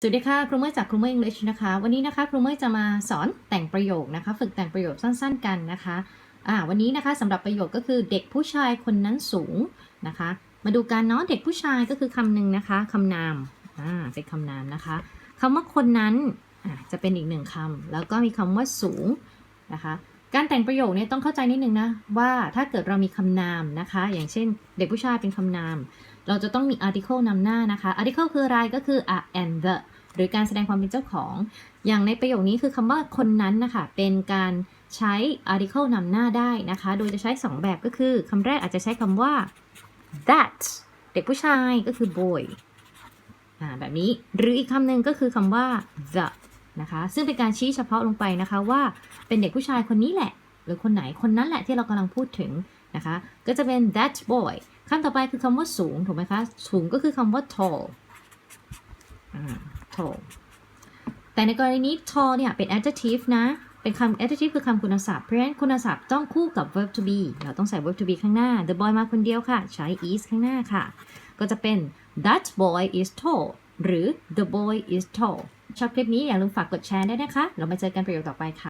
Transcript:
สวัสดีค่ะครูเมย์จากครูเมย์ English นะคะ วันนี้นะคะครูเมย์จะมาสอนแต่งประโยคนะคะ ฝึกแต่งประโยคสั้นๆกันนะคะอ่าวันนี้นะคะสำหรับประโยคก็คือเด็กผู้ชายคนนั้นสูงนะคะ มาดูกันเนาะเด็กผู้ชายก็คือคำหนึ่งนะคะคำนามอ่าเป็นคำนามนะคะคำว่าคนนั้นอ่าจะเป็นอีกหนึ่งคำแล้วก็มีคำว่าสูงนะคะ การแต่งประโยคเนี่ยต้องเข้าใจนิดนึงนะว่าถ้าเกิดเรามีคำนามนะคะ อย่างเช่น เด็กผู้ชายเป็นคำนาม เราจะต้องมี article นำหน้านะคะ article คืออะไรก็คือ a and the หรือการแสดงความเป็นเจ้าของ อย่างในประโยคนี้คือคำว่าคนนั้นนะคะเป็นการใช้ article นำหน้าได้นะคะ โดยจะใช้ 2 แบบก็คือคำแรกอาจจะใช้คำว่า that เด็กผู้ชายก็คือ boy อ่าแบบนี้หรืออีกคำหนึ่งก็คือคำว่า the นะคะ ซึ่งเป็นการชี้เฉพาะลงไปนะคะว่าเป็นเด็กผู้ชายคนนี้แหละ หรือคนไหนคนนั้นแหละที่เรากำลังพูดถึงนะคะ ก็จะเป็น that boy คำต่อไปคือคำว่าสูง ถูกไหมคะ สูงก็คือคำว่า tall tall แต่ในกรณีนี้ tall เนี่ย เป็น adjective นะ เป็นคำ adjective คือคำคุณศัพท์ เพราะฉะนั้นคุณศัพท์ต้องคู่กับ verb to be เราต้องใส่ verb to be ข้างหน้า the boy มาคนเดียวค่ะ ใช้ is ข้างหน้าค่ะ ก็จะเป็น that boy is tall หรือ the boy is tall ชอบคลิปนี้อย่าลืมฝากกดแชร์ด้วยนะคะ เรามาเจอกันประโยคต่อไปค่ะ